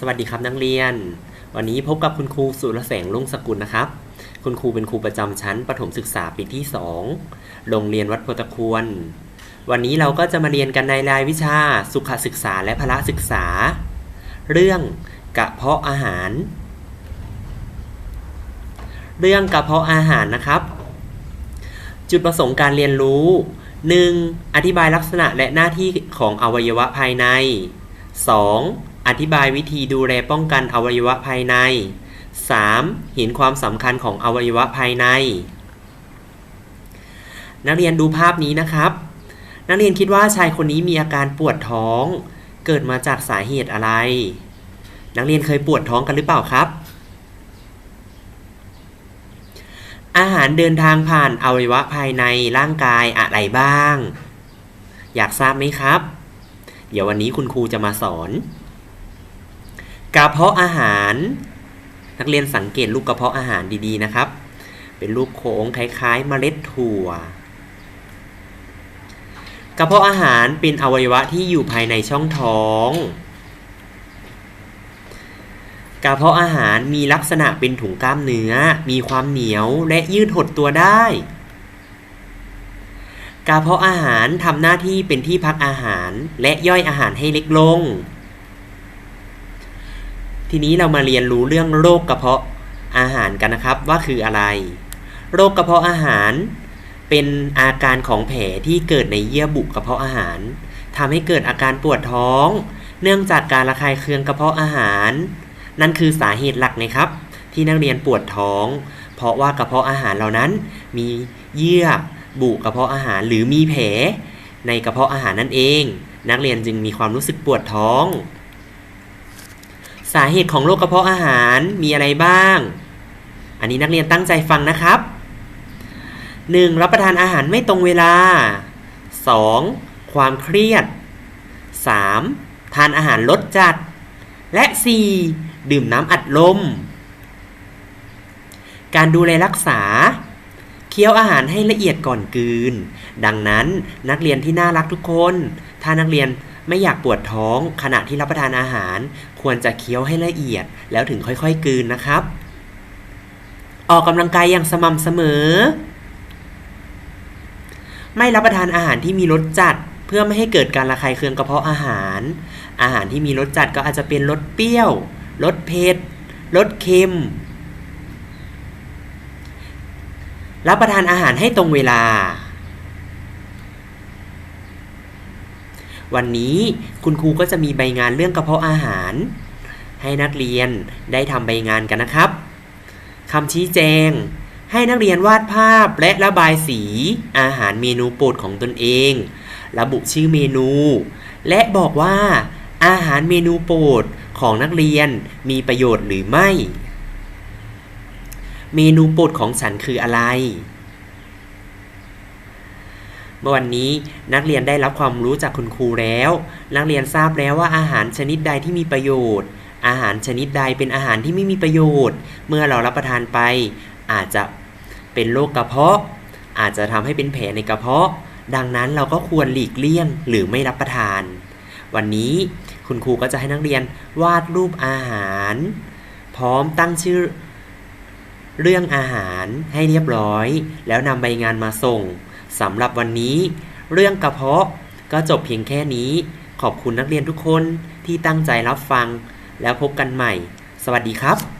สวัสดีครับนักเรียน วันนี้พบกับคุณครูสุรแสงลุงสกุลนะครับ คุณครูเป็นครูประจำชั้นประถมศึกษาปีที่ 2 โรงเรียนวัดโพธิ์ตะควร วันนี้เราก็จะมาเรียนกันในรายวิชาสุขศึกษาและพละศึกษา เรื่องกระเพาะอาหาร เรื่องกระเพาะอาหารนะครับ จุดประสงค์การเรียนรู้ 1. อธิบายลักษณะและหน้าที่ของอวัยวะภายใน 2. อธิบายวิธีดูแลป้องกันอวัยวะภายใน 3. เห็นความสำคัญของอวัยวะภายใน นักเรียนดูภาพนี้นะครับ นักเรียนคิดว่าชายคนนี้มีอาการปวดท้อง เกิดมาจากสาเหตุอะไร นักเรียนเคยปวดท้องกันหรือเปล่าครับ อาหารเดินทางผ่านอวัยวะภายในร่างกายอะไรบ้าง อยากทราบไหมครับ เดี๋ยววันนี้คุณครูจะมาสอน กระเพาะอาหาร นักเรียนสังเกตลูกกระเพาะอาหารดีๆนะครับ เป็นรูปโค้งคล้ายๆ เมล็ดถั่ว กระเพาะอาหารเป็นอวัยวะที่อยู่ภายในช่องท้อง กระเพาะอาหารมีลักษณะเป็นถุงกล้ามเนื้อ มีความเหนียวและยืดหดตัวได้กระเพาะอาหารทำหน้าที่เป็นที่พักอาหารและย่อยอาหารให้เล็กลง ทีนี้เรามาเรียนรู้เรื่องโรคกระเพาะอาหารกันนะครับว่าคืออะไร โรคกระเพาะอาหาร เป็นอาการของแผลที่เกิดในเยื่อบุกระเพาะอาหารทำให้เกิดอาการปวดท้อง เนื่องจากการระคายเคืองกระเพาะอาหาร นั่นคือสาเหตุหลักนะครับ ที่นักเรียนปวดท้อง เพราะว่ากระเพาะอาหารเหล่านั้น มีเยื่อบุกระเพาะอาหารหรือมีแผลในกระเพาะอาหารนั่นเอง นักเรียนจึงมีความรู้สึกปวดท้อง สาเหตุของโรคกระเพาะอาหารมีอะไรบ้าง อันนี้นักเรียนตั้งใจฟังนะครับ 1. รับประทานอาหารไม่ตรงเวลา 2. ความเครียด 3. ทานอาหารลดจัด และ 4. ดื่มน้ำอัดลม การดูแลรักษา เคี้ยวอาหารให้ละเอียดก่อนกืน ดังนั้นนักเรียนที่น่ารักทุกคน ถ้านักเรียน ไม่อยากปวดท้องขณะที่รับประทานอาหาร ควรจะเคี้ยวให้ละเอียด แล้วถึงค่อยๆกืนนะครับ ออกกำลังกายอย่างสม่ำเสมอ ไม่รับประทานอาหารที่มีรสจัด เพื่อไม่ให้เกิดการระคายเคืองกระเพาะอาหาร อาหารที่มีรสจัดก็อาจจะเป็นรสเปรี้ยวรสเผ็ดรสเค็มรับประทานอาหารให้ตรงเวลา วันนี้คุณครูก็จะมีใบงานเรื่องกระเพาะอาหาร ให้นักเรียนได้ทำใบงานกันนะครับคำชี้แจง ให้นักเรียนวาดภาพและระบายสี อาหารเมนูโปรดของตนเอง ระบุชื่อเมนู และบอกว่าอาหารเมนูโปรดของนักเรียนมีประโยชน์หรือไม่ เมนูโปรดของฉันคืออะไร เมื่อวันนี้นักเรียนได้รับความรู้จากคุณครูแล้ว นักเรียนทราบแล้วว่าอาหารชนิดใดที่มีประโยชน์ อาหารชนิดใดเป็นอาหารที่ไม่มีประโยชน์ เมื่อเรารับประทานไป อาจจะเป็นโรคกระเพาะ อาจจะทำให้เป็นแผลในกระเพาะ ดังนั้นเราก็ควรหลีกเลี่ยงหรือไม่รับประทาน วันนี้คุณครูก็จะให้นักเรียนวาดรูปอาหาร พร้อมตั้งชื่อเรื่องอาหารให้เรียบร้อย แล้วนำใบงานมาส่ง สำหรับวันนี้ เรื่องกระเพาะก็จบเพียงแค่นี้ ขอบคุณนักเรียนทุกคนที่ตั้งใจรับฟัง แล้วพบกันใหม่ สวัสดีครับ